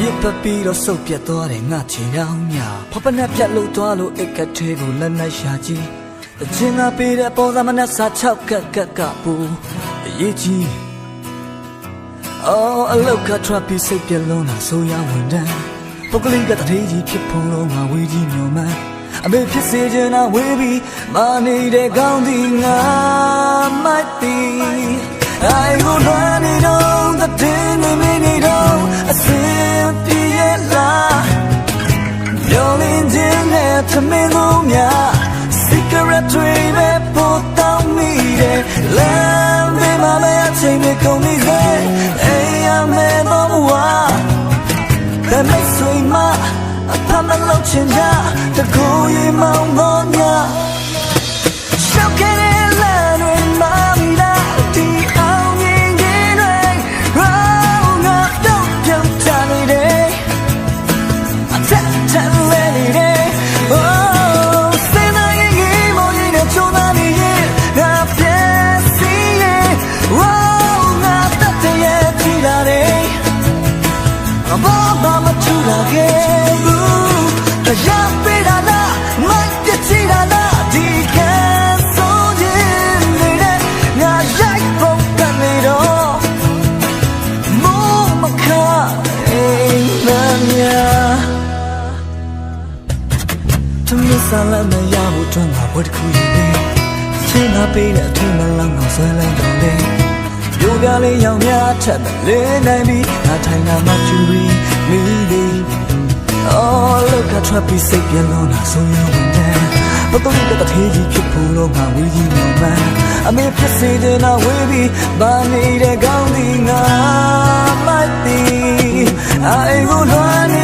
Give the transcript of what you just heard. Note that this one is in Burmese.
မြစ်ပတ်ပြီးတော့စုပ်ပြတ်သွားတယ်ငါချင်အောင်မြဖပနဲ့ပြတ်လို့သွားလို့အိတ်ကထဲကိုလက်နဲ့ရှာကြည့်အချင်းကပေးတဲ့ပေါ်သမနဲ့စာချောက်ကက်ကက်ကပူအရေးကြီးအော်အလောက်ကထပ်ပြီးစိတ်ပြလုံးလာဆိုရဝန်တန်းပုဂ္ဂလိကတထေးကြီးဖြစ်ဖုံလုံးငါဝေးကြီးမြို့မှန်းအမေဖြစ်စေချင်တာဝေးပြီးမာနေတဲ့ကောင်းသည်ငါမို များ cigarette တွေပဲပို့တောင်းမိတယ်လမ်းဘေးမှာပဲအချိန်တွေကုန်နေစေအိမ်ရမယ်တော့ဝါဒါမဲ့ဆွေမအဖမလို့ချင်တာတကူရီမောင်းတော့ညာရှောက်ခဲ့ မမြတမစ်စားလည်းမရဘူးတွန်းတာဘွက်တစ်ခုရင်နေချင်းနာပေးတဲ့အထင်မလောင်းတော့ဆွဲလန်းတော့လေပြိုပြလေးရောင်များထက်မလဲနိုင်ပြီငါထိုင်တာမှကျူရီမိသည်အော်လောက်ကထွက်ပြီးစိတ်ပြလုံးလာဆိုရဝင်တယ်ဘတော်ကတထေးကြီးဖြစ်ဖို့တော့ငါဝေးကြီးမြောင်မှန်းအမေဖြစ်စေတဲ့နာဝေးပြီးဘာနေတဲ့ကောင်းသည်ငါမိုက်သည် အိုင်ကို